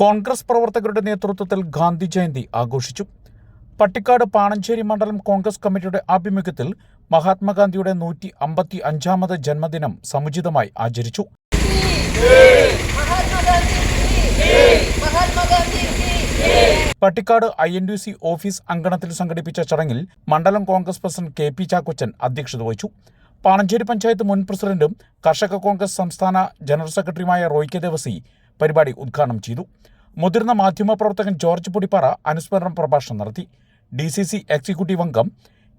കോൺഗ്രസ് പ്രവർത്തകരുടെ നേതൃത്വത്തിൽ ഗാന്ധി ജയന്തി ആഘോഷിച്ചു. പട്ടിക്കാട് പാണഞ്ചേരി മണ്ഡലം കോൺഗ്രസ് കമ്മിറ്റിയുടെ ആഭിമുഖ്യത്തിൽ മഹാത്മാഗാന്ധിയുടെ നൂറ്റി അമ്പത്തി അഞ്ചാമത് ജന്മദിനം സമുചിതമായി ആചരിച്ചു. Pattikkad I N D C office അങ്കണത്തിൽ സംഘടിപ്പിച്ച ചടങ്ങിൽ മണ്ഡലം Congress president K P Chackochan അധ്യക്ഷത വഹിച്ചു. പാണഞ്ചേരി പഞ്ചായത്ത് മുൻ പ്രസിഡന്റും കർഷക കോൺഗ്രസ് സംസ്ഥാന ജനറൽ സെക്രട്ടറിയുമായ റോയ്ക്കെ ദേവസി പരിപാടി ഉദ്ഘാടനം ചെയ്തു. മുതിർന്ന മാധ്യമപ്രവർത്തകൻ ജോർജ് പുടിപ്പാറ അനുസ്മരണ പ്രഭാഷണം നടത്തി. ഡി സി സി എക്സിക്യൂട്ടീവ് അംഗം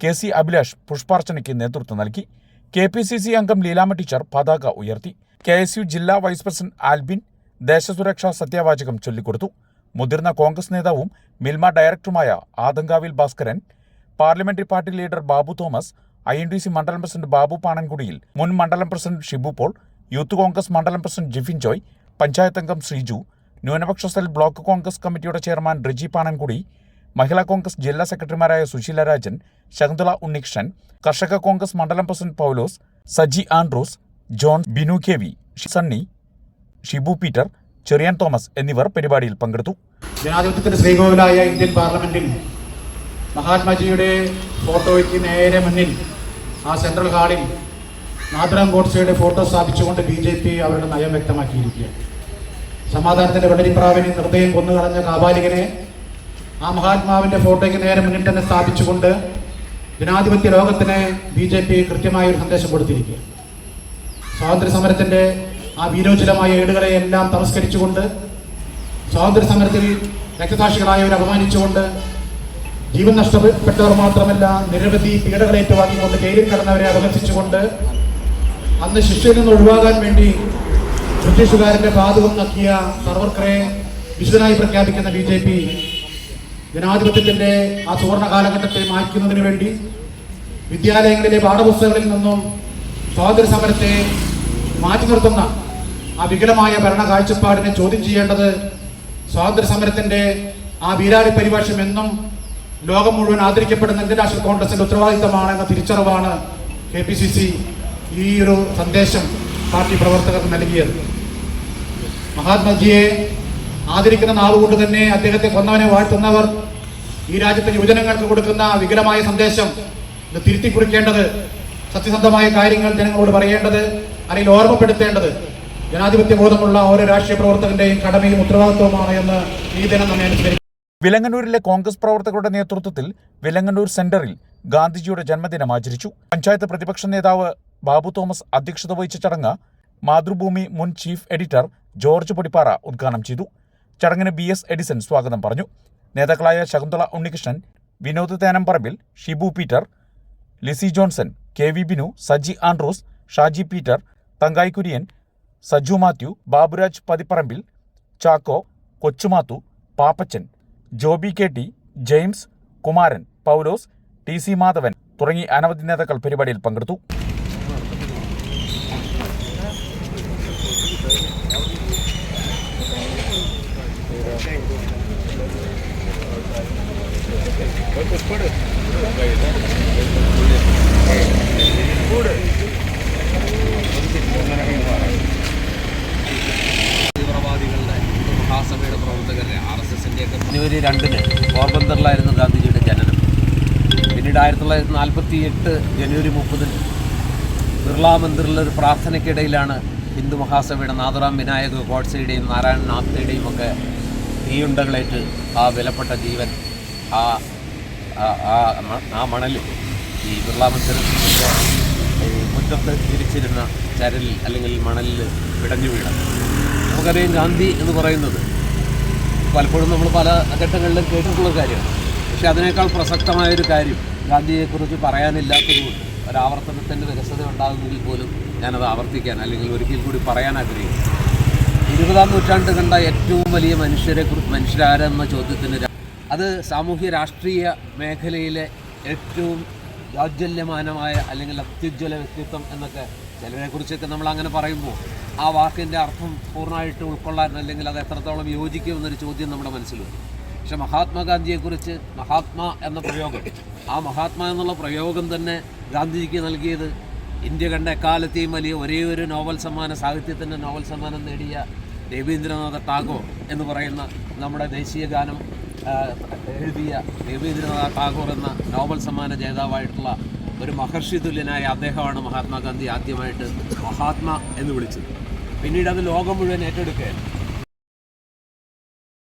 കെ സി അഭിലാഷ് പുഷ്പാർച്ചനയ്ക്ക് നേതൃത്വം നൽകി. കെ പി സി സി അംഗം ലീലാമ ടീച്ചർ പതാക ഉയർത്തി. കെ എസ് യു ജില്ലാ വൈസ് പ്രസിഡന്റ് ആൽബിൻ ദേശസുരക്ഷാ സത്യവാചകം ചൊല്ലിക്കൊടുത്തു. മുതിർന്ന കോൺഗ്രസ് നേതാവും മിൽമ ഡയറക്ടറുമായ Adankavil Bhaskaran parliamentary party leader Babu Thomas I N D C മണ്ഡലം പ്രസിഡന്റ് ബാബു പാണൻകുടിയിൽ മുൻ മണ്ഡലം president Shibu Paul youth Congress മണ്ഡലം പ്രസിഡന്റ് ജിഫിൻ ജോയ് പഞ്ചായത്ത് അംഗം ശ്രീജു ന്യൂനപക്ഷ സെൽ ബ്ലോക്ക് കോൺഗ്രസ് കമ്മിറ്റിയുടെ ചെയർമാൻ റിജി പാണൻകുടി മഹിളാ കോൺഗ്രസ് ജില്ലാ സെക്രട്ടറിമാരായ സുശീല രാജൻ ശകുന്തള ഉണ്ണികൃഷ്ണൻ കർഷക കോൺഗ്രസ് മണ്ഡലം president Paulose Saji Andrews John Binu K V Sunny Shibu Peter Cherian Thomas എന്നിവർ പരിപാടിയിൽ പങ്കെടുത്തു. ജനാധിപത്യത്തിന്റെ ശ്രീകോവിലായ ഇന്ത്യൻ പാർലമെന്റിൽ മഹാത്മാജിയുടെ ഫോട്ടോയ്ക്ക് നേരെ മുന്നിൽ ആ സെൻട്രൽ ഹാളിൽ നാഥറാം ഗോഡ്സെയുടെ ഫോട്ടോ സ്ഥാപിച്ചുകൊണ്ട് ബി ജെ പി അവരുടെ നയം വ്യക്തമാക്കിയിരിക്കുകയാണ്. സമാധാനത്തിന്റെ വെള്ളരിപ്രാവിനെ നിർദ്ദയം കൊന്നുകളഞ്ഞ കാബാലികനെ ആ മഹാത്മാവിന്റെ ഫോട്ടോയ്ക്ക് നേരെ മുന്നിൽ തന്നെ സ്ഥാപിച്ചുകൊണ്ട് ജനാധിപത്യ ലോകത്തിന് ബി ജെ പി കൃത്യമായ ഒരു സന്ദേശം കൊടുത്തിരിക്കുക സ്വാതന്ത്ര്യ സമരത്തിന്റെ ആ വീരോചിതമായ ഏടുകളെ എല്ലാം തമസ്കരിച്ചുകൊണ്ട് സ്വാതന്ത്ര്യ സമരത്തിൽ രക്തസാക്ഷികളായവരെ അപമാനിച്ചുകൊണ്ട് ജീവൻ നഷ്ടപ്പെട്ടവർ മാത്രമല്ല നിരവധി പീഡകളേറ്റുവാക്കിക്കൊണ്ട് ജയിലിൽ കിടന്നവരെ അപകർഷിച്ചുകൊണ്ട് അന്ന് ശിക്ഷയിൽ നിന്ന് ഒഴിവാകാൻ വേണ്ടി ബ്രിട്ടീഷുകാരന്റെ പാതകം നക്കിയ സർവർക്കറെ വിശുദ്ധനായി പ്രഖ്യാപിക്കുന്ന ബി ജെ പി ജനാധിപത്യത്തിന്റെ ആ സുവർണ കാലഘട്ടത്തെ മാറ്റുന്നതിന് വേണ്ടി വിദ്യാലയങ്ങളിലെ പാഠപുസ്തകങ്ങളിൽ നിന്നും സ്വാതന്ത്ര്യ സമരത്തെ മാറ്റി നിർത്തുന്ന ആ വികലമായ ഭരണ കാഴ്ചപ്പാടിനെ ചോദ്യം ചെയ്യേണ്ടത് സ്വാതന്ത്ര്യ സമരത്തിന്റെ ആ വീരാളി പരിഭാഷം എന്നും ലോകം മുഴുവൻ ആദരിക്കപ്പെടുന്ന ഇന്ത്യൻ നാഷണൽ കോൺഗ്രസിന്റെ ഉത്തരവാദിത്തമാണ് എന്ന തിരിച്ചറിവാണ് കെ പി സി സി ഈ ഒരു സന്ദേശം പാർട്ടി പ്രവർത്തകർ നൽകിയത്. മഹാത്മാജിയെ ആദരിക്കുന്ന നാളുകൊണ്ട് തന്നെ അദ്ദേഹത്തെ കൊന്നവനെ വാഴ്ത്തുന്നവർ ഈ രാജ്യത്തെ യുവജനങ്ങൾക്ക് കൊടുക്കുന്ന വികലമായ സന്ദേശം ഇത് തിരുത്തി കുറിക്കേണ്ടത് സത്യസന്ധമായ കാര്യങ്ങൾ ജനങ്ങളോട് പറയേണ്ടത് അല്ലെങ്കിൽ ഓർമ്മപ്പെടുത്തേണ്ടത് ജനാധിപത്യ ബോധമുള്ള ഓരോ രാഷ്ട്രീയ പ്രവർത്തകന്റെയും കടമയും ഉത്തരവാദിത്വമാണ് എന്ന് ഈ ദിനം നമ്മെ അനുസ്മരിക്കും വിലങ്ങന്നൂരിലെ കോൺഗ്രസ് പ്രവർത്തകരുടെ നേതൃത്വത്തിൽ വിലങ്ങന്നൂർ സെന്ററിൽ ഗാന്ധിജിയുടെ ജന്മദിനം ആചരിച്ചു. പഞ്ചായത്ത് പ്രതിപക്ഷ നേതാവ് ബാബു തോമസ് അധ്യക്ഷത വഹിച്ച ചടങ്ങ് മാതൃഭൂമി മുൻ ചീഫ് എഡിറ്റർ ജോർജ് പൊടിപ്പാറ ഉദ്ഘാടനം ചെയ്തു. ചടങ്ങിന് ബി എസ് എഡിസൺ സ്വാഗതം പറഞ്ഞു. നേതാക്കളായ Shakuntala Unnikrishnan Vinod Thenamparambil Shibu Peter Lissy Johnson K V Binu Saji Andrews Shaji Peter Thankayi Kurian Saju Mathew Baburaj Pathipparambil Chacko Kochumathu Pappachan Joby K T James Kumaran Paulose T C Madhavan തുടങ്ങി അനവധി നേതാക്കൾ പരിപാടിയിൽ പങ്കെടുത്തു തീവ്രവാദികളുടെ ഹിന്ദു മഹാസഭയുടെ പ്രവർത്തകരുടെ R S എസിന്റെ ഒക്കെ ജനുവരി രണ്ടിന് പോർബന്തറിലായിരുന്നു ഗാന്ധിജിയുടെ ജനനം. പിന്നീട് ആയിരത്തി തൊള്ളായിരത്തി നാൽപ്പത്തി എട്ട് ജനുവരി മുപ്പതിന് ബിർള മന്ദിറിലെ ഒരു പ്രാർത്ഥനയ്ക്കിടയിലാണ് ഹിന്ദു മഹാസഭയുടെ നാഥറാം വിനായക ഗോഡ്സയുടെയും നാരായണൻ നാഥയുടെയും ഒക്കെ തീയുണ്ടകളേറ്റ് ആ വിലപ്പെട്ട ജീവൻ ആ ആ- മണലിൽ ഈ ബിർള മന്ദിരത്തിന്റെ മുറ്റത്ത് തിരിച്ചിരുന്ന ചരലിൽ അല്ലെങ്കിൽ മണലിൽ പിടഞ്ഞു വീണത്. നമുക്കറിയാം ഗാന്ധി എന്ന് പറയുന്നത് പലപ്പോഴും നമ്മൾ പല ഘട്ടങ്ങളിലും കേട്ടിട്ടുള്ള കാര്യമാണ്. പക്ഷെ അതിനേക്കാൾ പ്രസക്തമായൊരു കാര്യം ഗാന്ധിയെക്കുറിച്ച് പറയാനില്ലാത്തതുകൊണ്ട് ഒരാവർത്തനത്തിന്റെ വിരസത ഉണ്ടാകുന്നെങ്കിൽ പോലും ഞാനത് ആവർത്തിക്കാൻ അല്ലെങ്കിൽ ഒരിക്കൽ കൂടി പറയാൻ ആഗ്രഹിക്കുന്നു. ഇരുപതാം നൂറ്റാണ്ട് കണ്ട ഏറ്റവും വലിയ മനുഷ്യരെ മനുഷ്യരാരെന്ന ചോദ്യത്തിന് അത് സാമൂഹ്യ രാഷ്ട്രീയ മേഖലയിലെ ഏറ്റവും ജാജ്വല്യമാനമായ അല്ലെങ്കിൽ അത്യുജ്വല വ്യക്തിത്വം എന്നൊക്കെ ചിലരെക്കുറിച്ചൊക്കെ നമ്മൾ അങ്ങനെ പറയുമ്പോൾ ആ വാക്കിന്റെ അർത്ഥം പൂർണമായിട്ട് ഉൾക്കൊള്ളാൻ അല്ലെങ്കിൽ അത് എത്രത്തോളം യോജിക്കുമെന്നൊരു ചോദ്യം നമ്മുടെ മനസ്സിൽ വരും. പക്ഷെ മഹാത്മാഗാന്ധിയെക്കുറിച്ച് മഹാത്മാ എന്ന പ്രയോഗം ആ മഹാത്മാ എന്നുള്ള പ്രയോഗം തന്നെ ഗാന്ധിജിക്ക് നൽകിയത് ഇന്ത്യ കണ്ട എക്കാലത്തെയും വലിയ ഒരേ ഒരു നോവൽ സമ്മാനം സാഹിത്യത്തിന്റെ നോവൽ സമ്മാനം നേടിയ രവീന്ദ്രനാഥ ടാഗോർ എന്ന് പറയുന്ന നമ്മുടെ ദേശീയ ഗാനം എഴുതിയ രവീന്ദ്രനാഥ ടാഗോർ എന്ന നോവൽ സമ്മാന ജേതാവായിട്ടുള്ള ഒരു മഹർഷി തുല്യനായ അദ്ദേഹമാണ് മഹാത്മാഗാന്ധി ആദ്യമായിട്ട് മഹാത്മാ എന്ന് വിളിച്ചത്. പിന്നീട് അത് ലോകം മുഴുവൻ ഏറ്റെടുക്കുകയാണ്